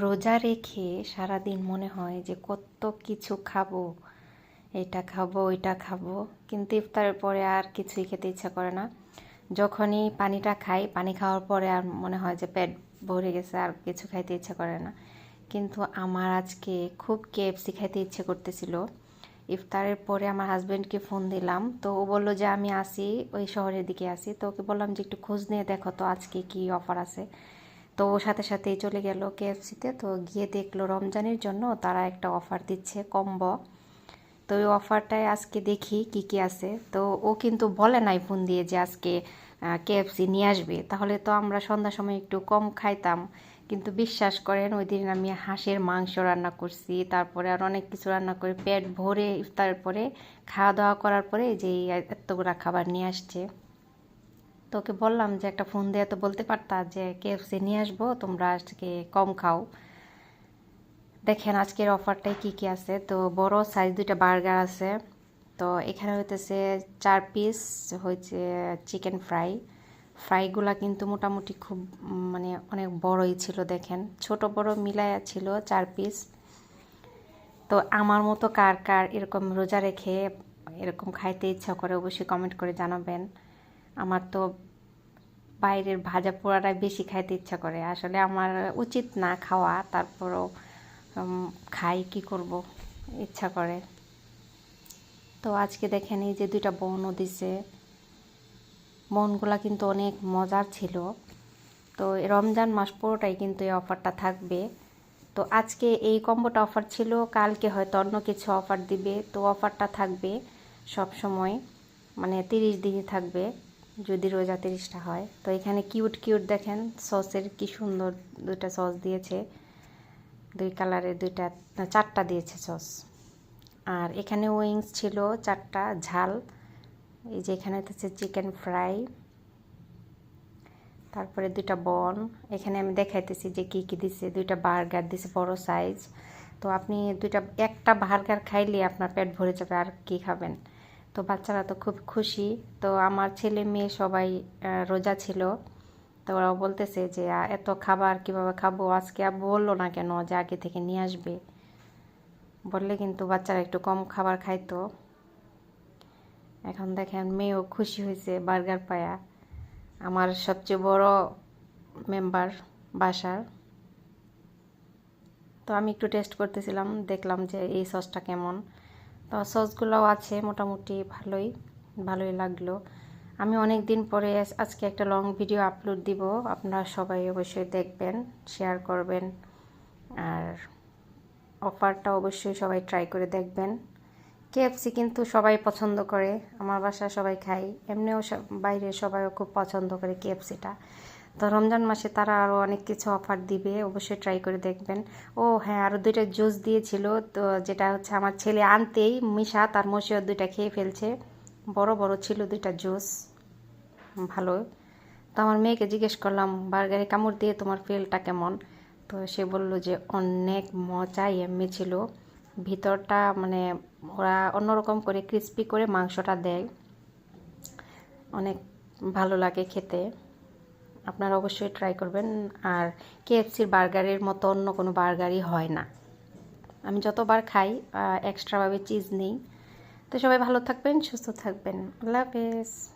রোজা রেখে সারাদিন মনে হয় যে কত কিছু খাব, এটা খাব, ওইটা খাব। কিন্তু ইফতারের পরে আর কিছুই খেতে ইচ্ছা করে না। যখনই পানিটা খাই, পানি খাওয়ার পরে আর মনে হয় যে পেট ভরে গেছে, আর কিছু খাইতে ইচ্ছা করে না। কিন্তু আমার আজকে খুব কেএফসি খাইতে ইচ্ছে করতেছিল। ইফতারের পরে আমার হাজব্যান্ডকে ফোন দিলাম। তো ও বলল যে আমি আসি, ওই শহরের দিকে আসি। তো ওকে বললাম যে একটু খোঁজ নিয়ে দেখো তো আজকে কি অফার আছে। তো সাথে সাথেই চলে গেল কেএফসিতে তো গিয়ে দেখল রমজানের জন্য তারা একটা অফার দিচ্ছে কম্বো তো ওই অফারটায় আজকে দেখি কি কি আছে। তো ও কিন্তু বলে নাই ফোন দিয়ে যে আজকে কেএফসি নিয়ে আসবে। তাহলে তো আমরা সন্ধ্যার সময় একটু কম খাইতাম। কিন্তু বিশ্বাস করেন, ওই দিন আমি হাঁসের মাংস রান্না করছি। তারপরে আর অনেক কিছু রান্না করে পেট ভরে ইফতারের পরে খাওয়া দাওয়া করার পরে যে এতগুলা খাবার নিয়ে আসছে। তো ওকে বললাম যে একটা ফোন দিয়ে তো বলতে পারতা যে কেএফসি নিয়ে আসব, তোমরা আজকে কম খাও। দেখেন আজকের অফারটায় কি কি আছে। তো বড় সাইজ দুইটা বার্গার আছে। তো এখানে হইতেছে চার পিস হয়েছে চিকেন ফ্রাই ফ্রাইগুলা কিন্তু মোটামুটি খুব মানে অনেক বড়ই ছিল দেখেন। ছোট বড় মিলায়া ছিল চার পিস তো আমার মতো কার কার এরকম রোজা রেখে এরকম খাইতে ইচ্ছা করে অবশ্যই কমেন্ট করে জানাবেন। আমার তো বাইরের ভাজা পোড়াটাই বেশি খাইতে ইচ্ছা করে। আসলে আমার উচিত না খাওয়া, তারপরও খাই, কি করব, ইচ্ছা করে। তো আজকে দেখেন এই যে দুইটা বনও দিছে। বনগুলা কিন্তু অনেক মজার ছিল। তো রমজান মাস পুরোটাই কিন্তু এই অফারটা থাকবে। তো আজকে এই কম্বোটা অফার ছিল, কালকে হয়তো অন্য কিছু অফার দিবে। তো অফারটা থাকবে সব সময় মানে তিরিশ দিনই থাকবে। যদি রোজা তিরিশটা হয়। তো এখানে কিউট কিউট দেখেন সসের কি সুন্দর দুইটা সস দিয়েছে। দুই কালারের দুইটা চারটা দিয়েছে সস আর এখানে উইংস ছিল চারটা, ঝাল। এই যে এখানে হচ্ছে চিকেন ফ্রাই তারপরে দুইটা বন এখানে আমি দেখাইতেছি যে কি কি দিছে। দুইটা বার্গার দিছে বড় সাইজ তো আপনি দুইটা, একটা বার্গার খাইলে আপনার পেট ভরে যাবে আর কি খাবেন। তো বাচ্চারা তো খুব খুশি। তো আমার ছেলে মেয়ে সবাই রোজা ছিল। তো ওরাও বলতেছে যে এত খাবার কীভাবে খাব? আজকে বলল না কেন যে আগে থেকে নিয়ে আসবে? বললে কিন্তু বাচ্চারা একটু কম খাবার খাইতো। এখন দেখেন মেয়েও খুশি হয়েছে বার্গার পায়া। আমার সবচেয়ে বড় মেম্বার বাসার। তো আমি একটু টেস্ট করতেছিলাম, দেখলাম যে এই সসটা কেমন। সসগুলোও আছে, মোটামুটি ভালোই ভালোই লাগল। আমি অনেক দিন পরে আজকে একটা লং ভিডিও আপলোড দিব, আপনারা সবাই অবশ্যই দেখবেন শেয়ার করবেন, আর অফারটা অবশ্যই সবাই ট্রাই করে দেখবেন। কেএফসি কিন্তু সবাই পছন্দ করে, আমার বাসায় সবাই খাই এমনিও বাইরে সবাইও খুব পছন্দ করে কেএফসিটা তো রমজান মাসে তারা আরও অনেক কিছু অফার দিবে, অবশ্যই ট্রাই করে দেখবেন। ও হ্যাঁ আরও দুইটা জুস দিয়েছিল, তো যেটা হচ্ছে আমার ছেলে আনতেই মিশা তার মশিও দুইটা খেয়ে ফেলছে। বড় বড় ছিল দুইটা জুস ভালো। তো আমার মেয়েকে জিজ্ঞেস করলাম, বার্গারে কামড় দিয়ে তোমার ফিলটা কেমন? তো সে বলল যে, অনেক মজা এমনি ছিল। ভিতরটা মানে ওরা অন্যরকম করে ক্রিস্পি করে মাংসটা দেয়। অনেক ভালো লাগে খেতে। আপনারা অবশ্যই ট্রাই করবেন। আর কেএফসির বার্গারের মতো অন্য কোনো বার্গারই হয় না। আমি যতবার খাই এক্সট্রাভাবে চিজ নেই। তো সবাই ভালো থাকবেন, সুস্থ থাকবেন। আল্লাহ হাফেজ।